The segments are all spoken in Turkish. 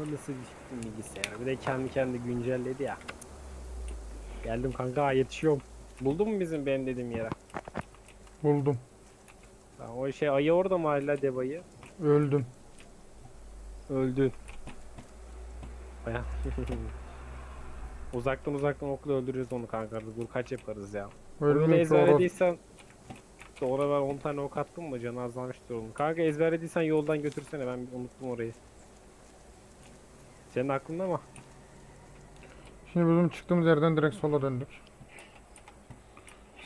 Nasıl bir bilgisayar? Bir de kendi kendi güncelledi ya. Geldim kanka yetişiyorum. Buldun mu bizim benim dediğim yere? Buldum. Ha, o şey ayı orada mı hala debayı? Öldüm. Öldü. Baya. uzaktan uzaktan okla öldürüyoruz onu kanka. Vur kaç yaparız ya. Zor. ezberlediysen Sonra ben 10 tane ok attım mı canı azalmıştır onun. Kanka ezberlediysen yoldan götürsene ben unuttum orayı. Senin aklında mı? Şimdi bizim çıktığımız yerden direkt sola döndük.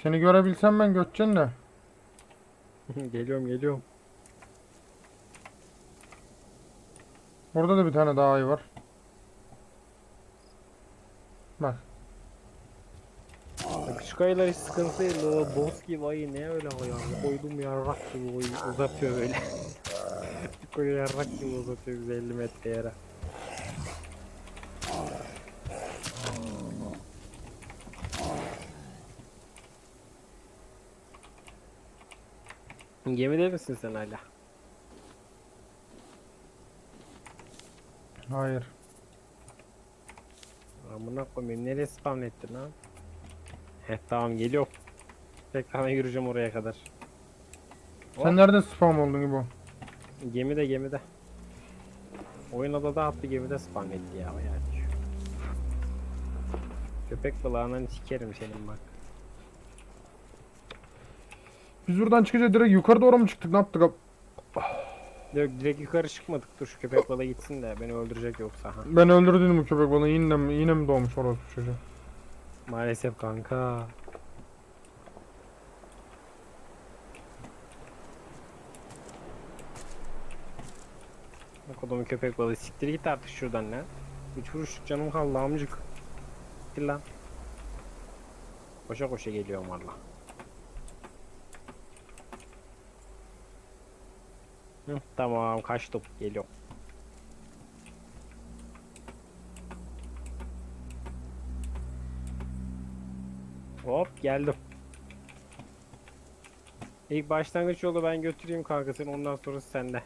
Seni görebilsem ben Gökçen de. geliyorum geliyorum. Orada da bir tane daha ayı var. Bak. Ya Küçük ayılar hiç sıkıntı değil. O boss gibi ayı ne öyle o ya. Koydum yarrak gibi o uzatıyor böyle. Koyu yarrak gibi uzatıyor bizi 50 metre yere. Gemide misin sen hala? Hayır. Amına koyayım nereye spam ettin lan? Heh tamam geliyorum. Tekrar yürüyeceğim oraya kadar. Sen nereden spam oldun gibi? Gemide gemide. Oyun odada attı gemide spam etti ya yani. Köpek balığından sikerim senin bak. Biz buradan çıkınca direkt yukarı doğru mu çıktık? Ne yaptık? ab- Yok direkt yukarı çıkmadık dur şu köpek balığı gitsin de beni öldürecek yoksa ha. Ben öldürdüm bu köpek balığı. Yine mi, yine mi doğmuş orası çocuğu? Maalesef kanka. Bak adamın köpek balığı siktir git artık şuradan lan. Üç vuruş canım kaldı amcık. Git lan. Koşa koşa geliyorum valla. Hı, tamam kaçtım geliyorum. Hop geldim. İlk başlangıç yolu ben götüreyim kanka sen ondan sonra sende.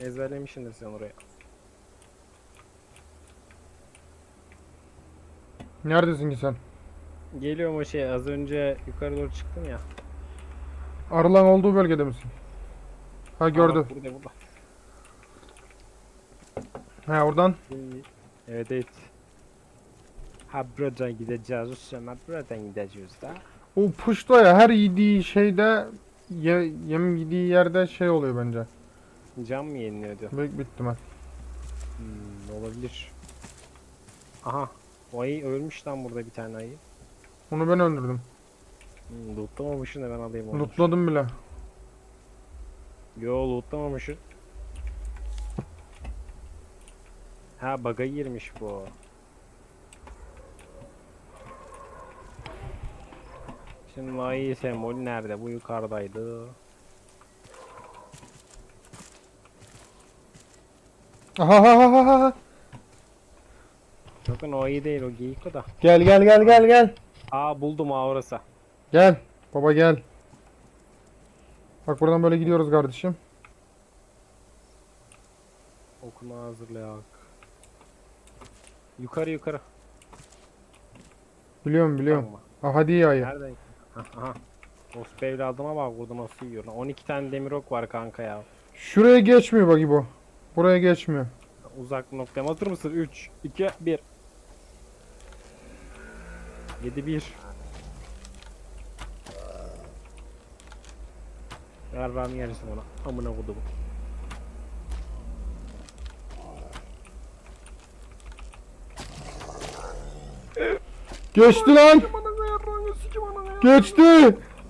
Ezberlemişsindir sen oraya. Neredesin ki sen? Geliyorum o şey az önce yukarı doğru çıktım ya. Arılan olduğu bölgede misin? Ha Aa, gördü. bak Burada burada. Ha oradan. Evet evet. Ha buradan gideceğiz sonra buradan gideceğiz da. O puşta ya her yediği şeyde ye, yem yediği yerde şey oluyor bence. Cam mı yeniliyordu? Büyük bir ihtimal. Hmm, olabilir. Aha. O ayı ölmüş lan burada bir tane ayı. Onu ben öldürdüm. Hmm, lootlamamışsın da ben alayım onu. Lootladım bile. Yo lootlamamışsın. Ha bug'a girmiş bu. Şimdi ayı sembolü nerede? Bu yukarıdaydı. Aha ha ha ha ha. Bakın o ayı değil o geyik o da. Gel gel gel gel gel. Aa buldum ha orası. Gel. Baba gel. Bak buradan böyle gidiyoruz kardeşim. Okunu hazırlayak. Yukarı yukarı. Biliyorum biliyorum. Tamam. Ah hadi iyi ayı. Nereden? Ha, aha. Ospe evladıma bak burada nasıl yiyor lan. 12 tane demir ok var kanka ya. Şuraya geçmiyor bak İbo. Buraya geçmiyor. Uzak noktaya hazır mısın? 3, 2, 1. 7 1. Ben yarısı ona. Amına kodum. Geçti lan. Geçti.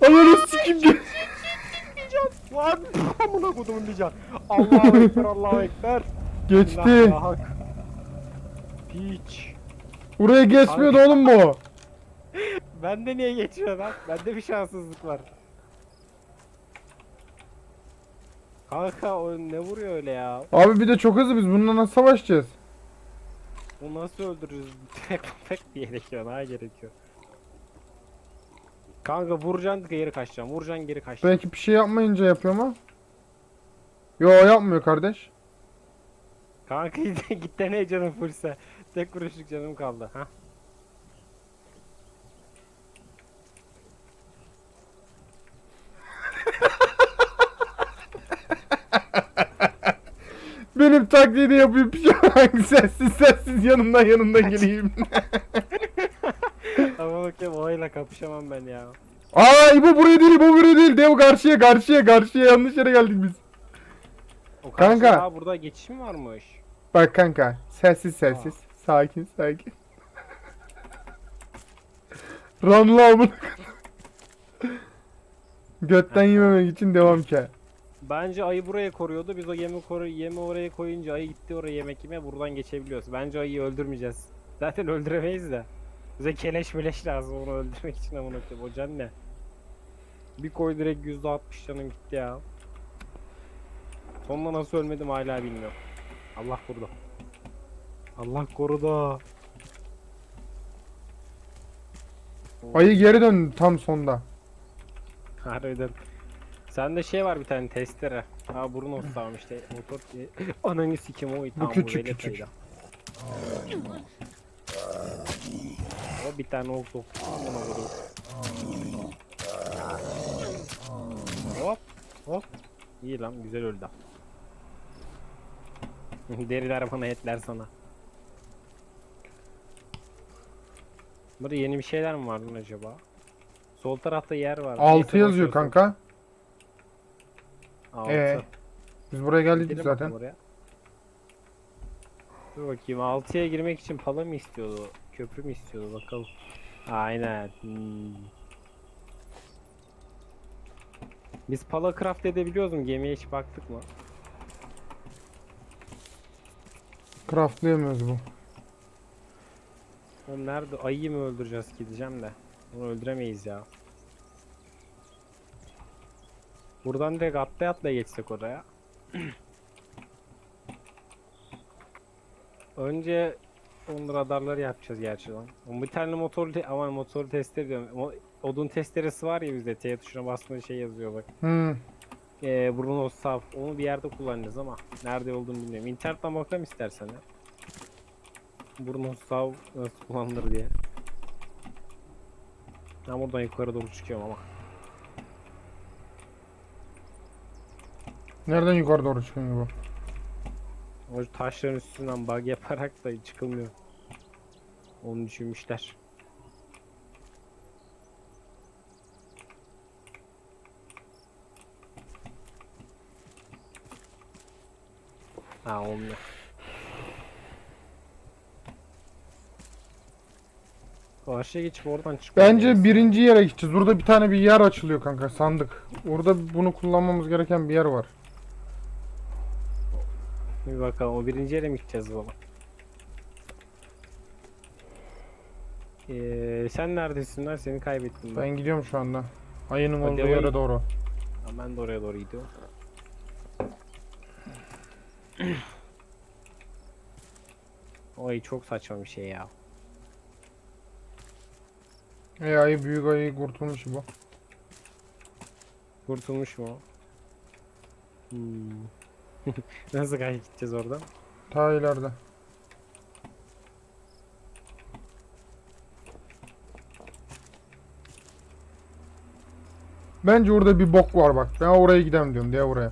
Ananı sikim ge- Lan amına kodumun diyeceğim. Allahu ekber Allahu ekber. Geçti. Allah. Piç. Buraya geçmiyordu oğlum bu. Bende niye geçiyor lan? Bende bir şanssızlık var. Kanka o ne vuruyor öyle ya? Abi bir de çok hızlı biz bununla nasıl savaşacağız? Bu nasıl öldürürüz? Tek tek gerekiyor, daha gerekiyor. Kanka vuracaksın geri kaçacaksın. Vuracaksın geri kaçacaksın. Belki bir şey yapmayınca yapıyor ama. Yo yapmıyor kardeş. Kanka git dene canım fullse. Tek kuruşluk canım kaldı. Ha? Taklidi yapayım pişman sessiz sessiz yanından yanından geleyim. Ama bakayım o ayla kapışamam ben ya. Aa İbo buraya değil İbo buraya değil. Dev karşıya karşıya karşıya yanlış yere geldik biz. O Kanka. Aa, burada geçiş mi varmış? Bak kanka sessiz sessiz. Sakin sakin. Ranla amına. Götten yememek için devam ki. Bence ayı buraya koruyordu. Biz o yemi koru yemi oraya koyunca ayı gitti oraya yemek yemeye buradan geçebiliyoruz. Bence ayıyı öldürmeyeceğiz. Zaten öldüremeyiz de. Bize keleş meleş lazım onu öldürmek için amına koyayım. O can ne? Bir koy direkt %60 canım gitti ya. Sonunda nasıl ölmedim hala bilmiyorum. Allah korudu. Allah korudu. Ayı geri dön tam sonda. Harbiden. Sende şey var bir tane testere. Ha burun olsam işte motor ananı sikim o küçük, velet küçük. ayda. O bir tane ok ok. Koyayım. Hop hop. İyi lan güzel öldü. Deriler bana etler sana. Burada yeni bir şeyler mi var lan acaba? Sol tarafta yer var. 6 Neyse, yazıyor boş ver, sol- kanka. Altı. Ee, Biz buraya geldik Gidelim zaten. oraya. Dur bakayım 6'ya girmek için pala mı istiyordu? Köprü mü istiyordu bakalım. Aynen. Hmm. Biz pala craft edebiliyoruz mu? Gemiye hiç baktık mı? Craftlayamıyoruz bu. Oğlum nerede? Ayıyı mı öldüreceğiz ki diyeceğim de. Onu öldüremeyiz ya. Buradan direkt atlaya atlaya geçsek oraya. Önce onun radarları yapacağız gerçi lan. Bir tane motor aman motor testleri diyorum. Odun testeresi var ya bizde T tuşuna bastığında şey yazıyor bak. Hmm. Ee, Bruno Saf. Onu bir yerde kullanacağız ama nerede olduğunu bilmiyorum. İnternetten bakalım istersen ya. Bruno Sav nasıl kullanılır diye. Ben buradan yukarı doğru çıkıyorum ama. Nereden yukarı doğru çıkıyor bu? O taşların üstünden bug yaparak da çıkılmıyor. Onu düşünmüşler. Ha olmuyor. Karşıya geçip oradan çıkmıyor. Bence birinci yere gideceğiz. Burada bir tane bir yer açılıyor kanka sandık. Orada bunu kullanmamız gereken bir yer var. Bakalım o birinci yere mi gideceğiz baba? Ee, sen neredesin lan? Seni kaybettim ben. Ben gidiyorum şu anda. Ayının olduğu ayı. yere doğru. Ha, Ben de oraya doğru gidiyorum. Oy çok saçma bir şey ya. E ayı büyük ayı kurtulmuş bu. Kurtulmuş mu? o? Hmm. Nasıl kaç gideceğiz oradan? Ta ileride. Bence orada bir bok var bak. Ben oraya gidem diyorum. De oraya.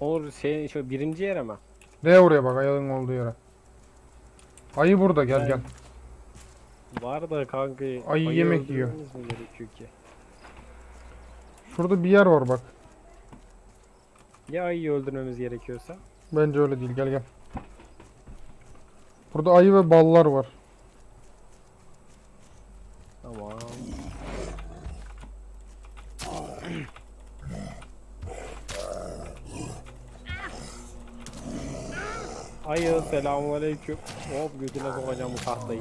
O şey şu birinci yere mi? De oraya bak ayının olduğu yere. Ayı burada gel Ben- gel. Var da kanka. Ayı yemek yiyor. öldürmemiz mi gerekiyor ki? Şurada bir yer var bak. Ya ayıyı öldürmemiz gerekiyorsa? Bence öyle değil gel gel. Burada ayı ve ballar var. Tamam. Ayı selamünaleyküm. Hop götüne sokacağım bu tahtayı.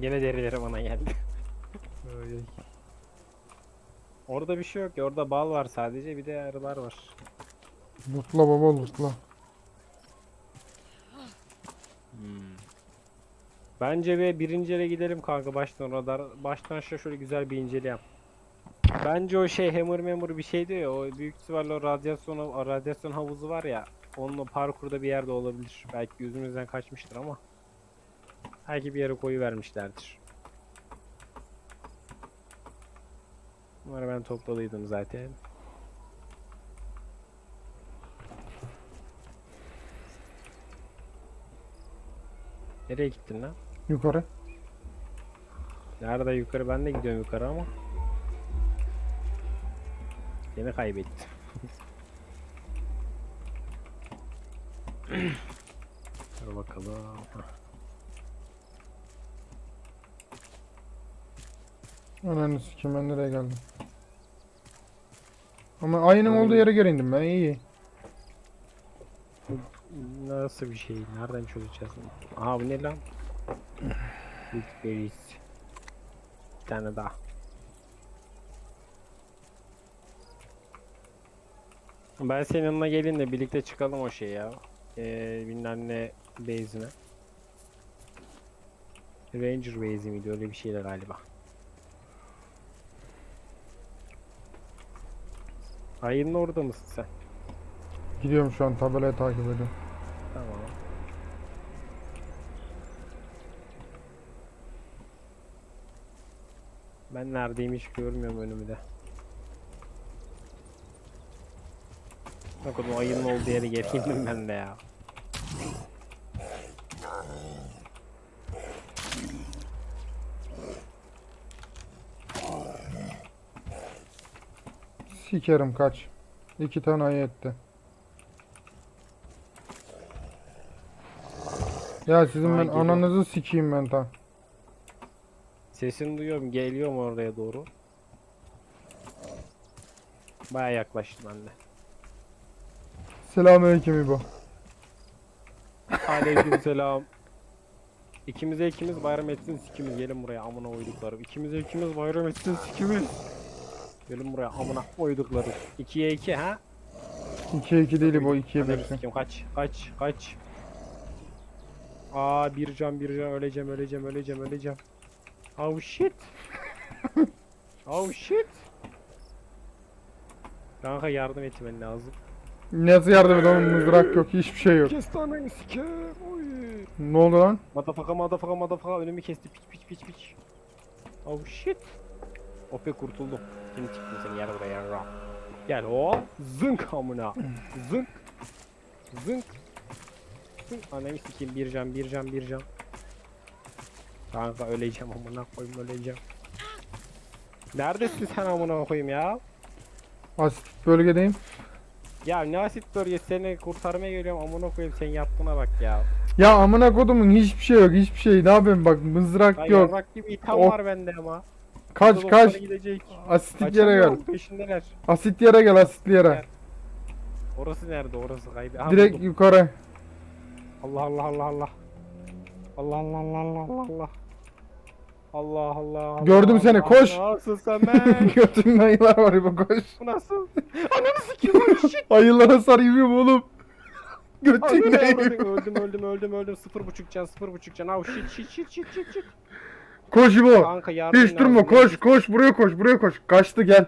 Gene derileri bana geldi. Ay. Orada bir şey yok ya. Orada bal var sadece. Bir de arılar var. Lootla baba lootla. Bence ve birinci yere gidelim kanka baştan radar. Baştan aşağı şöyle güzel bir inceleyelim. Bence o şey hammer memur bir şey diyor ya. O büyük ihtimalle o radyasyon, o radyasyon havuzu var ya. Onun o parkurda bir yerde olabilir. Belki gözümüzden kaçmıştır ama. Belki bir yere koyu vermişlerdir. Bunları ben topladıydım zaten. Nereye gittin lan? Yukarı. Nerede yukarı? Ben de gidiyorum yukarı ama. Yine kaybettim. Dur bakalım. Ananı sikeyim ben nereye geldim? Ama ayının olduğu yere göre indim ben iyi. Nasıl bir şey? Nereden çözeceğiz? Aha bu ne lan? Blueberries. Bir tane daha. Ben senin yanına gelin de birlikte çıkalım o şey ya. Ee, bilmem ne base'ine. Ranger base'i miydi öyle bir şeydi galiba. Ayının orada mısın sen? Gidiyorum şu an tabelayı takip ediyorum. Tamam. Ben neredeyim hiç görmüyorum önümü de. Bakın o ayının olduğu yere indim ben de ya. Sikerim kaç. İki tane ayı etti. Ya sizin ben geliyor. ananızı sikeyim ben tam. Sesini duyuyorum geliyorum oraya doğru. Baya yaklaştım de. Selamünaleyküm İbo. Aleykümselam. İkimize ikimiz bayram etsin sikimiz gelin buraya amına koyduklarım. İkimize ikimiz bayram etsin sikimiz. Gelin buraya amına koyduklarım. 2'ye 2 ha? 2'ye 2 değil İbo 2'ye Hadi 1. sikim kaç kaç kaç. Aa bir can bir can öleceğim öleceğim öleceğim öleceğim. Oh shit. oh shit. Kanka yardım etmen lazım. Nasıl yardım et oğlum mızrak yok hiçbir şey yok. Kestanayı siker. Oy. Ne oldu lan? Madafaka madafaka madafaka önümü kesti piç piç piç piç. Oh shit. Ope kurtuldum. Şimdi çıktım seni yer buraya yarra. Gel o zınk amına. Zınk. Zınk. Zınk. Ananı sikeyim bir can bir can bir can. Kanka öleceğim amına koyayım öleceğim. Neredesin sen amına koyayım ya? Asit bölgedeyim. Ya ne asit bölgesi seni kurtarmaya geliyorum amına koyayım sen yaptığına bak ya. Ya amına kodumun hiçbir şey yok hiçbir şey. Ne yapayım bak mızrak Ay yok. yarrak gibi itham Oh. var bende ama. Kaç kaç. Gidecek. Asitlik yere gel. Kaçamıyorum peşindeler. Asit yere gel asitli yere. Orası nerede orası kaybı? Aha, Direkt buldum. yukarı. Allah Allah Allah Allah. Allah Allah Allah Allah Allah Allah. Allah Allah Allah. Gördüm seni, Allah. koş. Nasıl sen ben? Götünde ayılar var İbo koş. Bu nasıl? Ananı sikeyim lan shit. Ayılara sarayım oğlum. Götünde Ananı. Öldüm öldüm öldüm öldüm. Sıfır buçuk can sıfır buçuk can. Av shit shit shit shit shit shit. Koş İbo. Kanka yardım Hiç durma lazım. koş koş buraya koş buraya koş. Kaçtı gel.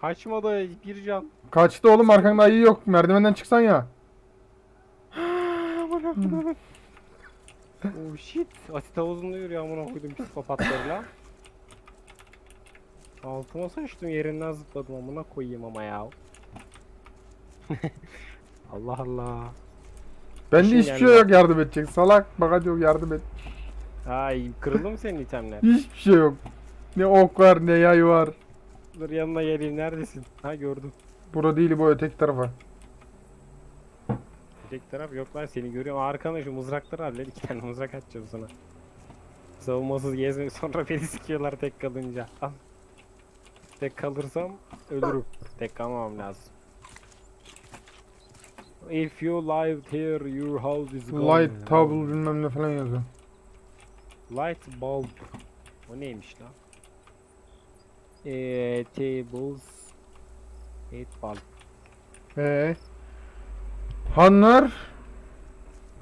Kaçmadı bir can. Kaçtı oğlum arkanda ayı yok. Merdivenden çıksan ya. Oh shit. Asit havuzunda yürüyor amına koydum psikopatlarla. Altıma sıçtım yerinden zıpladım amına koyayım ama ya. Allah Allah. Bende İşin hiçbir geldi şey yok yardım edecek. Salak bak hadi yok yardım et. Ay kırıldı mı senin itemler? Hiçbir şey yok. Ne ok var ne yay var. Dur yanına geleyim neredesin? Ha gördüm. Bura değil bu öteki tarafa. Tek taraf yok lan seni görüyorum. Arkana şu mızrakları hallet. İki tane mızrak atacağım sana. Savunmasız gezme sonra beni sikiyorlar tek kalınca. Al. Tek kalırsam ölürüm. Tek kalmamam lazım. If you lived here, your house is gone. Light table bilmem ne falan yazıyor. Light bulb. O neymiş lan? Eee tables. Eight bulb. Ee. Hanlar.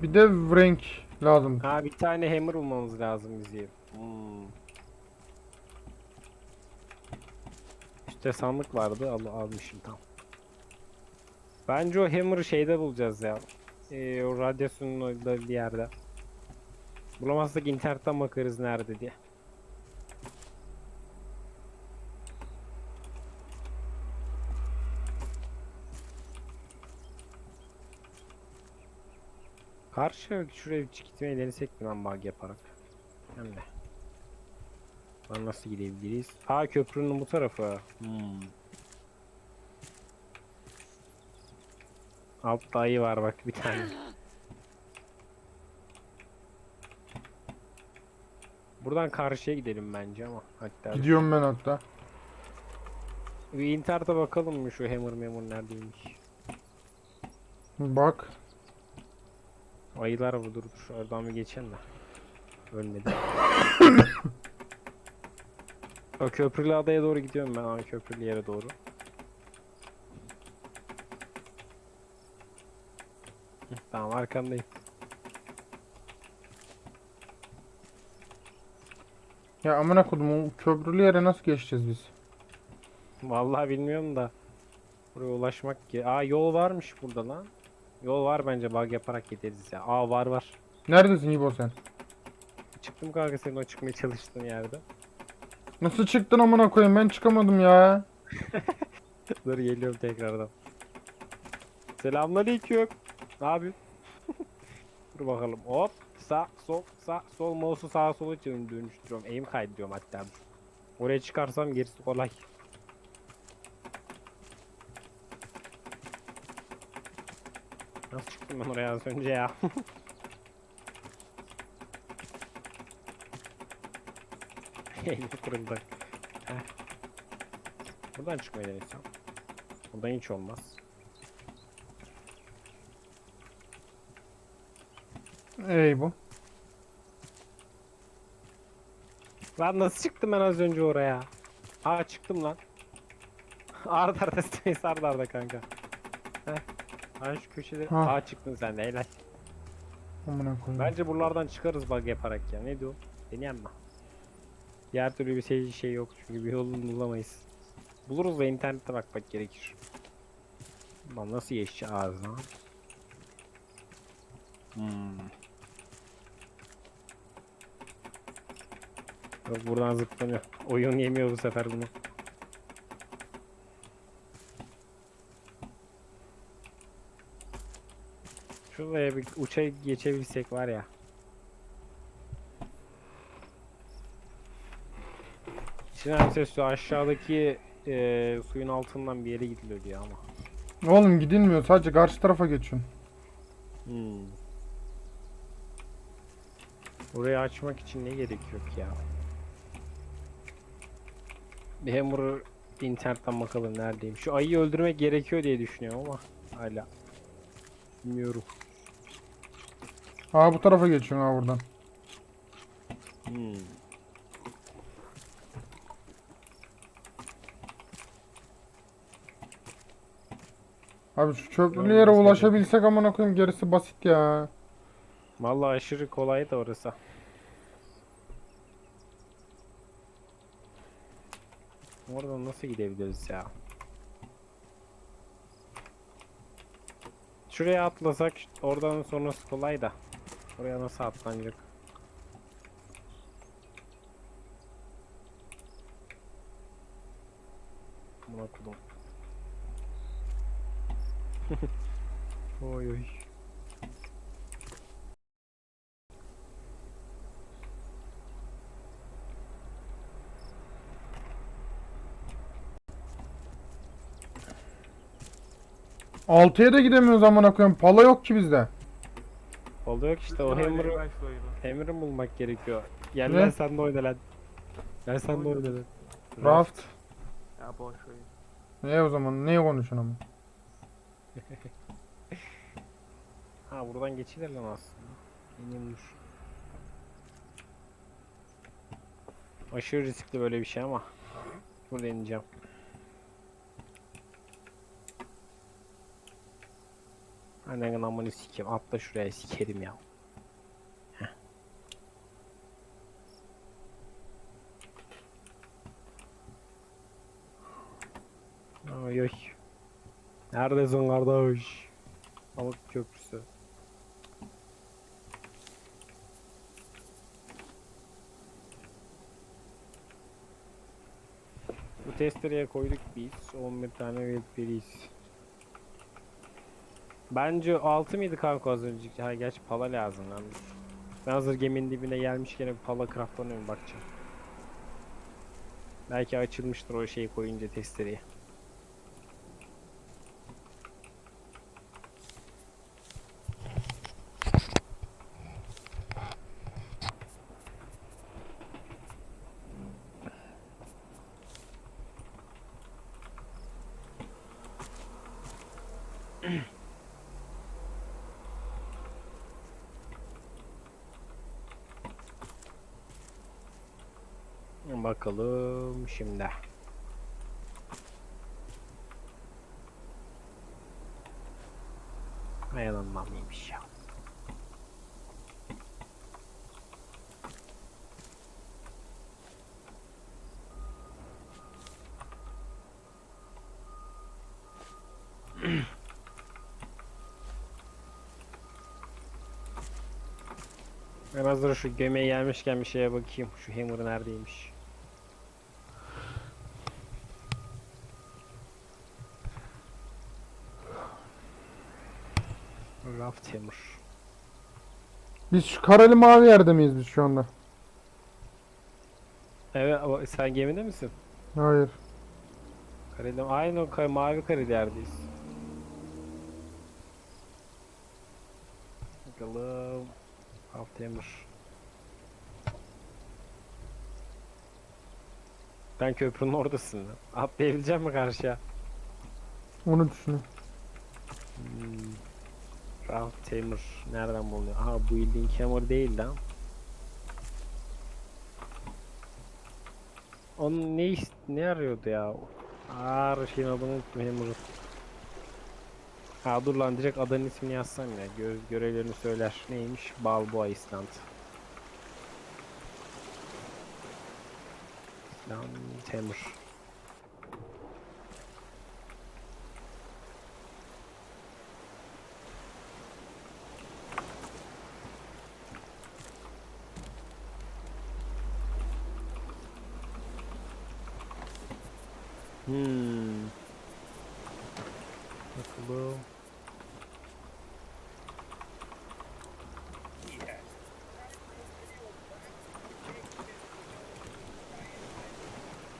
Bir de renk lazım. Ha bir tane hammer bulmamız lazım bizi. Hmm. İşte sandık vardı al almışım tam. Bence o hammer'ı şeyde bulacağız ya. Ee, o radyasyonun orada bir yerde. Bulamazsak internetten bakarız nerede diye. Karşı şuraya bir gitmeyi denesek mi lan bug yaparak? Hem de. Lan nasıl gidebiliriz? Aa köprünün bu tarafı. Hmm. Altta ayı var bak bir tane. Buradan karşıya gidelim bence ama hatta Gidiyorum ben hatta. bir internete bakalım mı şu hammer memur neredeymiş? Bak. Ayılar bu dur dur oradan bir geçelim de. Ölmedi. o köprülü adaya doğru gidiyorum ben abi köprülü yere doğru. Tamam arkandayım. Ya amına kodum o köprülü yere nasıl geçeceğiz biz? Vallahi bilmiyorum da. Buraya ulaşmak ki. Aa yol varmış burada lan. Yol var bence bug yaparak gideriz ya. Aa var var. Neredesin İbo sen? Çıktım kanka senin o çıkmaya çalıştığın yerde. Nasıl çıktın amına koyayım ben çıkamadım ya. Dur geliyorum tekrardan. Selamünaleyküm. Ne yapıyorsun? Dur bakalım. Hop. Sağ, sol, sağ, sol mouse'u sağa sola dön- dönüştürüyorum. Aim kaydediyorum hatta. Oraya çıkarsam gerisi kolay. Nasıl çıktım ben oraya az önce ya? Elim kırıldı. Buradan çıkmayı denesem. Buradan hiç olmaz. Ey bu. Lan nasıl çıktım ben az önce oraya? Aa çıktım lan. Arda arda space arda arda kanka. Heh. Aa şu köşede. Ha. Aa çıktın sen de helal. Amına koyayım. Bence buralardan çıkarız bug yaparak ya. Ne diyor? Deneyen mi? Diğer türlü bir şey, şey yok çünkü bir yolunu bulamayız. Buluruz da internette bakmak gerekir. Lan nasıl geçeceğiz ağzına? Hmm. Yok buradan zıplanıyor. Oyun yemiyor bu sefer bunu. Şuraya bir uça geçebilsek var ya. Sinan ses şu aşağıdaki eee, suyun altından bir yere gidiliyor diyor ama. Oğlum gidilmiyor sadece karşı tarafa geçiyorsun. Hmm. Orayı açmak için ne gerek yok ya? Bir hammer'ı internetten bakalım neredeyim. Şu ayıyı öldürmek gerekiyor diye düşünüyorum ama hala bilmiyorum. Aa bu tarafa geçiyorsun ha buradan. Hmm. Abi şu Öyle yere ulaşabilsek amına koyayım gerisi basit ya. Vallahi aşırı kolay da orası. Oradan nasıl gidebiliriz ya? Şuraya atlasak oradan sonrası kolay da. Oraya nasıl atlanacak? 6'ya da gidemiyoruz amına koyayım. Pala yok ki bizde. Oldu yok işte o hammer'ı hammer'ı bulmak gerekiyor. Gel lan sen de oyna lan. Gel sen de oyna lan. Raft. Ya boş oyun. Ne o zaman? Neye konuşuyorsun ama? Ha buradan geçilir lan aslında. İnilmiş. Aşırı riskli böyle bir şey ama. Burada ineceğim. Annen amını sikeyim. Atla şuraya sikerim ya. Heh. Oy oy. Neredesin kardeş? Pamuk köprüsü. Bu testereye koyduk biz. 11 tane wildberries. Bence 6 mıydı kanka az önceki? Ha gerçi pala lazım lan. Ben hazır geminin dibine gelmişken bir pala craftlanıyor mu bakacağım. Belki açılmıştır o şeyi koyunca testereye. Bakalım şimdi. Ayağlanmam iyiymiş ya. Ben hazır şu gömeğe gelmişken bir şeye bakayım. Şu hammer neredeymiş? Raft hammer. Biz şu kareli mavi yerde miyiz biz şu anda? Evet o- sen gemide misin? Hayır. Kareli, aynı o kar- mavi kareli yerdeyiz. Bakalım. Raft hammer. Ben köprünün oradasın. lan. Atlayabilecek mi karşıya? Onu düşünüyorum. Hmm. Raft hammer nereden bulunuyor? Aha bu building hammer değil lan. Onun ne is- ne arıyordu ya? Aa şeyin adını hammer'ın. Ha dur lan direkt adanın ismini yazsam ya. Göz görevlerini söyler. Neymiş? Balboa Island. Island hammer.